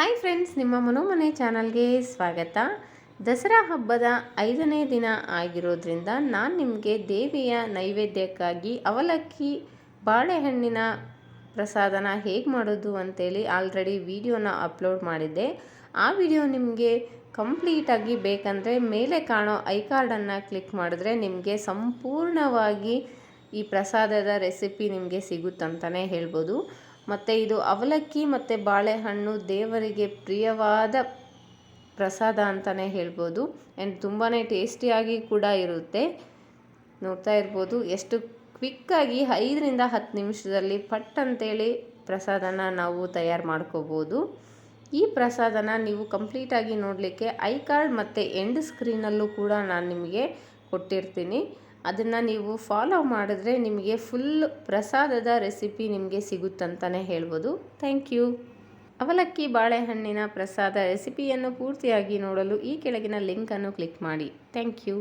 Hi friends ನಿಮ್ಮ ಮನೋಮನೆ ಚಾನಲ್ಗೆ ಸ್ವಾಗತ. ದಸರಾ ಹಬ್ಬದ ಐದನೇ ದಿನ ಆಗಿರೋದ್ರಿಂದ ನಾನು ನಿಮಗೆ ದೇವಿಯ ನೈವೇದ್ಯಕ್ಕಾಗಿ ಅವಲಕ್ಕಿ, ಬಾಳೆಹಣ್ಣಿನ ಪ್ರಸಾದನ ಹೇಗೆ ಮಾಡೋದು ಅಂತೇಳಿ ಆಲ್ರೆಡಿ ವಿಡಿಯೋನ ಅಪ್ಲೋಡ್ ಮಾಡಿದ್ದೆ. ಆ ವಿಡಿಯೋ ನಿಮಗೆ ಕಂಪ್ಲೀಟಾಗಿ ಬೇಕಂದರೆ ಮೇಲೆ ಕಾಣೋ ಐ ಕಾರ್ಡನ್ನು ಕ್ಲಿಕ್ ಮಾಡಿದ್ರೆ ನಿಮಗೆ ಸಂಪೂರ್ಣವಾಗಿ ಈ ಪ್ರಸಾದದ ರೆಸಿಪಿ ನಿಮಗೆ ಸಿಗುತ್ತಂತಲೇ ಹೇಳ್ಬೋದು. ಮತ್ತು ಇದು ಅವಲಕ್ಕಿ ಮತ್ತು ಬಾಳೆಹಣ್ಣು ದೇವರಿಗೆ ಪ್ರಿಯವಾದ ಪ್ರಸಾದ ಅಂತಲೇ ಹೇಳ್ಬೋದು. ಆ್ಯಂಡ್ ತುಂಬಾ ಟೇಸ್ಟಿಯಾಗಿ ಕೂಡ ಇರುತ್ತೆ. ನೋಡ್ತಾ ಇರ್ಬೋದು. ಎಷ್ಟು ಕ್ವಿಕ್ಕಾಗಿ ಐದರಿಂದ ಹತ್ತು ನಿಮಿಷದಲ್ಲಿ ಪಟ್ ಅಂತೇಳಿ ಪ್ರಸಾದನ ನಾವು ತಯಾರು ಮಾಡ್ಕೋಬೋದು. ಈ ಪ್ರಸಾದನ ನೀವು ಕಂಪ್ಲೀಟಾಗಿ ನೋಡಲಿಕ್ಕೆ ಐ ಕಾರ್ಡ್ ಮತ್ತು ಎಂಡ್ ಸ್ಕ್ರೀನಲ್ಲೂ ಕೂಡ ನಾನು ನಿಮಗೆ ಕೊಟ್ಟಿರ್ತೀನಿ. ಅದನ್ನು ನೀವು ಫಾಲೋ ಮಾಡಿದ್ರೆ ನಿಮಗೆ ಫುಲ್ ಪ್ರಸಾದದ ರೆಸಿಪಿ ನಿಮಗೆ ಸಿಗುತ್ತಂತಲೇ ಹೇಳ್ಬೋದು. ಥ್ಯಾಂಕ್ ಯು ಅವಲಕ್ಕಿ ಬಾಳೆಹಣ್ಣಿನ ಪ್ರಸಾದ ರೆಸಿಪಿಯನ್ನು ಪೂರ್ತಿಯಾಗಿ ನೋಡಲು ಈ ಕೆಳಗಿನ ಲಿಂಕನ್ನು ಕ್ಲಿಕ್ ಮಾಡಿ. Thank you